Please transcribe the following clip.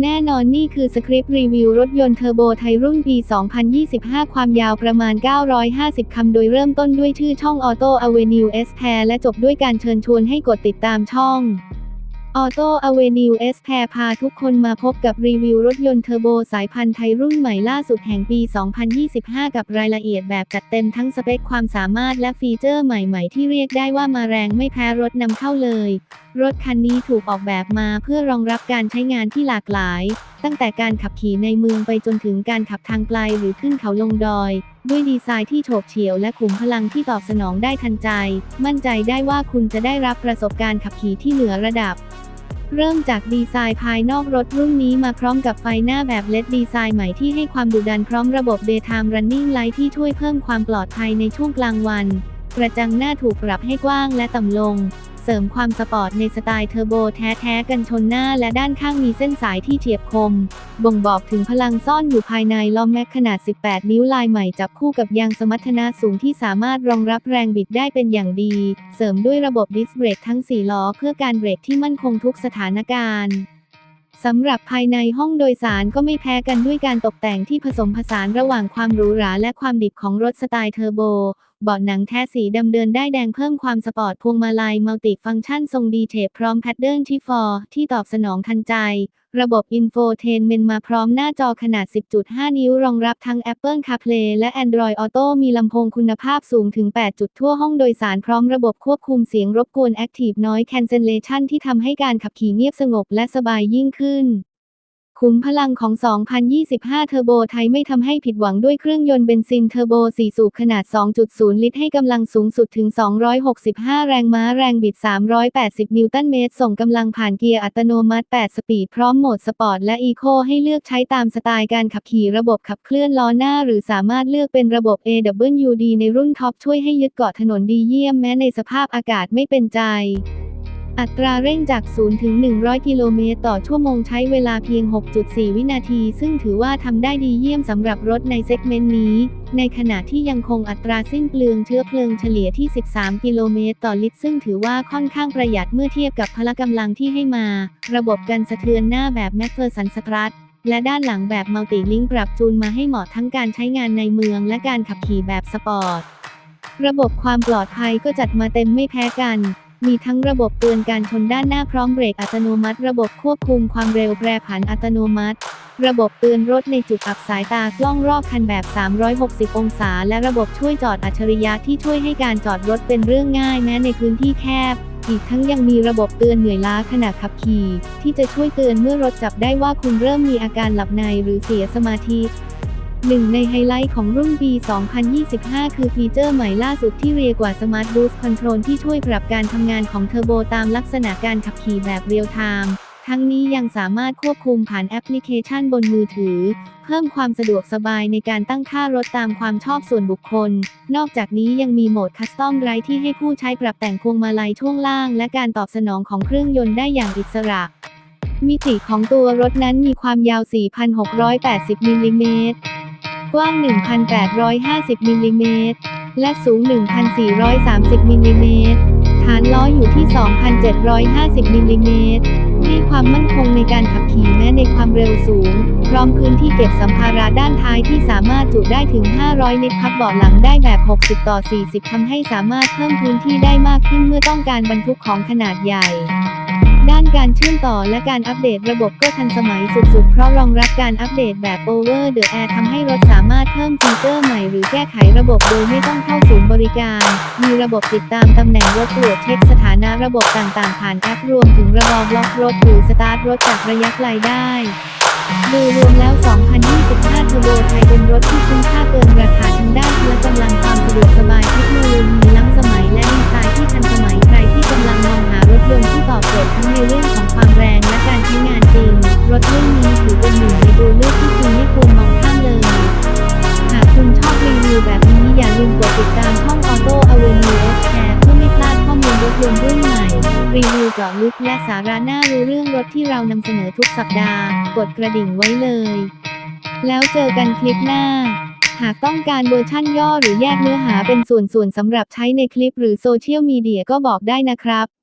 แน่นอนนี่คือสคริปต์รีวิวรถยนต์เทอร์โบไทยรุ่นปี 2025 ความยาวประมาณ 950 คำ โดยเริ่มต้นด้วยชื่อช่อง Auto Avenue S Pair และจบด้วยการเชิญชวนให้กดติดตามช่อง Auto Avenue S Pair พาทุกคนมาพบกับรีวิวรถยนต์เทอร์โบสายพันธุ์ไทยรุ่นใหม่ล่าสุดแห่งปี 2025 กับรายละเอียดแบบจัดเต็มทั้งสเปคความสามารถและฟีเจอร์ใหม่ๆ ที่เรียกได้ว่ามาแรงไม่แพ้รถนำเข้าเลย รถคันนี้ถูกออกแบบมาเพื่อรองรับการใช้งานที่หลากหลาย ตั้งแต่การขับขี่ในเมืองไปจนถึงการขับทางไกลหรือขึ้นเขาลงดอย ด้วยดีไซน์ที่โฉบเฉี่ยวและขุมพลังที่ตอบสนองได้ทันใจ มั่นใจได้ว่าคุณจะได้รับประสบการณ์ขับขี่ที่เหนือระดับ เริ่มจากดีไซน์ภายนอกรถรุ่นนี้มาพร้อมกับไฟหน้าแบบเลดดีไซน์ใหม่ที่ให้ความดุดันพร้อมระบบ Daytime Running Light ที่ช่วยเพิ่มความปลอดภัยในช่วงกลางวัน กระจังหน้าถูกปรับให้กว้างและต่ำลง เสริมความสปอร์ตในสไตล์เทอร์โบแท้ๆกันชนหน้าและด้านข้างมีเส้นสายที่เฉียบคม บ่งบอกถึงพลังซ่อนอยู่ภายในล้อแม็กขนาด 18 นิ้วลายใหม่จับคู่กับยางสมรรถนะสูงที่สามารถรองรับแรงบิดได้เป็นอย่างดี เสริมด้วยระบบดิสเบรกทั้ง 4 ล้อเพื่อการเบรกที่มั่นคงทุกสถานการณ์สำหรับภายในห้องโดยสารก็ไม่แพ้กันด้วยการตกแต่งที่ผสมผสานระหว่างความหรูหราและความดิบของรถสไตล์เทอร์โบ เบาะหนังแท้สีดำเดินได้แดงเพิ่มความสปอร์ตพวงมาลัยมัลติฟังก์ชันทรงดีเทปพร้อมแพดเดิลที่ฟอร์ที่ตอบสนองทันใจ ระบบอินโฟเทนเมนมาพร้อมหน้าจอขนาด 10.5 นิ้วรองรับทั้ง Apple CarPlay และ Android Auto มีลำโพงคุณภาพสูงถึง 8 จุดทั่วห้องโดยสารพร้อมระบบควบคุมเสียงรบกวน Active Noise Cancellation ที่ทำให้การขับขี่เงียบสงบและสบายยิ่งขึ้น ขุมพลังของ 2025 เทอร์โบไทยไม่ทำให้ผิดหวังด้วยเครื่องยนต์เบนซินเทอร์โบ 4 สูบขนาด 2.0 ลิตรให้กำลังสูงสุดถึง 265 แรงม้าแรงบิด 380 นิวตันเมตร ส่งกำลังผ่านเกียร์อัตโนมัติ 8 สปีด พร้อมโหมดสปอร์ตและอีโคให้เลือกใช้ตามสไตล์การขับขี่ระบบขับเคลื่อนล้อหน้า หรือสามารถเลือกเป็นระบบ AWD ในรุ่นท็อปช่วยให้ยึดเกาะถนนดีเยี่ยมแม้ในสภาพอากาศไม่เป็นใจ อัตราเร่งจาก 0 ถึง 100 กิโลเมตรต่อชั่วโมงใช้เวลาเพียง 6.4 วินาที ซึ่งถือว่าทำได้ดีเยี่ยมสำหรับรถในเซกเมนต์นี้ ในขณะที่ยังคงอัตราสิ้นเปลืองเชื้อเพลิงเฉลี่ยที่ 13 กิโลเมตรต่อลิตร ซึ่งถือว่าค่อนข้างประหยัดเมื่อเทียบกับพละกำลังที่ให้มา ระบบกันสะเทือนหน้าแบบแม p เฟอร์สันสตรัทและด้านหลังแบบมัลติลิงปรับจูนมาให้เหมาะทั้งการใช้งานในเมืองและการขับขี่แบบสปอร์ต ระบบความปลอดภัยก็จัดมาเต็มไม่แพ้กัน มีทั้งระบบเตือนการชนด้านหน้าพร้อมเบรกอัตโนมัติ ระบบควบคุมความเร็วแปรผันอัตโนมัติ ระบบเตือนรถในจุดอับสายตากล้องรอบคันแบบ 360 องศา และระบบช่วยจอดอัจฉริยะที่ช่วยให้การจอดรถเป็นเรื่องง่ายแม้ในพื้นที่แคบ อีกทั้งยังมีระบบเตือนเหนื่อยล้าขณะขับขี่ ที่จะช่วยเตือนเมื่อรถจับได้ว่าคุณเริ่มมีอาการหลับในหรือเสียสมาธิ หนึ่งในไฮไลท์ของรุ่นปี2025 คือฟีเจอร์ใหม่ล่าสุดที่เรียกว่า Smart Boost Control ที่ช่วยปรับการทำงานของเทอร์โบตามลักษณะการขับขี่แบบเรียลไทม์ทั้งนี้ยังสามารถควบคุมผ่านแอปพลิเคชันบนมือถือ เพิ่มความสะดวกสบายในการตั้งค่ารถตามความชอบส่วนบุคคล นอกจากนี้ยังมีโหมดคัสตอมไรที่ให้ผู้ใช้ปรับแต่งพวงมาลัยช่วงล่าง และการตอบสนองของเครื่องยนต์ได้อย่างอิสระมิติของตัวรถนั้นมีความยาว 4,680 มิลลิเมตร กว้าง 1,850 มิลลิเมตร และสูง 1,430 มิลลิเมตร ฐานล้ออยู่ที่ 2,750 มิลลิเมตร ให้ความมั่นคงในการขับขี่แม้ในความเร็วสูง พร้อมพื้นที่เก็บสัมภาระด้านท้ายที่สามารถจุได้ถึง 500ลิตรพับเบาะหลังได้แบบ 60 ต่อ 40 ทำให้สามารถเพิ่มพื้นที่ได้มากขึ้นเมื่อต้องการบรรทุกของขนาดใหญ่ ด้านการเชื่อมต่อและการอัปเดตระบบก็ทันสมัยสุดๆ เพราะรองรับการอัปเดตแบบ Over the Air ทำให้รถสามารถเพิ่มฟีเจอร์ใหม่หรือแก้ไขระบบโดยไม่ต้องเข้าศูนย์บริการ มีระบบติดตามตำแหน่งรถตรวจเช็คสถานะระบบต่างๆ ผ่านแอปรวมถึงระบบล็อกรถหรือสตาร์ทรถจากระยะไกลได้ โดยรวมแล้ว 2025เทอร์โบไทยเป็นรถที่คุ้มค่าเกิน ยนต์รุ่นใหม่ รีวิวเจาะลึกและสาระน่ารู้เรื่องรถที่เรานำเสนอทุกสัปดาห์ กดกระดิ่งไว้เลย แล้วเจอกันคลิปหน้า หากต้องการเวอร์ชั่นย่อหรือแยกเนื้อหาเป็นส่วนๆสำหรับใช้ในคลิปหรือโซเชียลมีเดียก็บอกได้นะครับ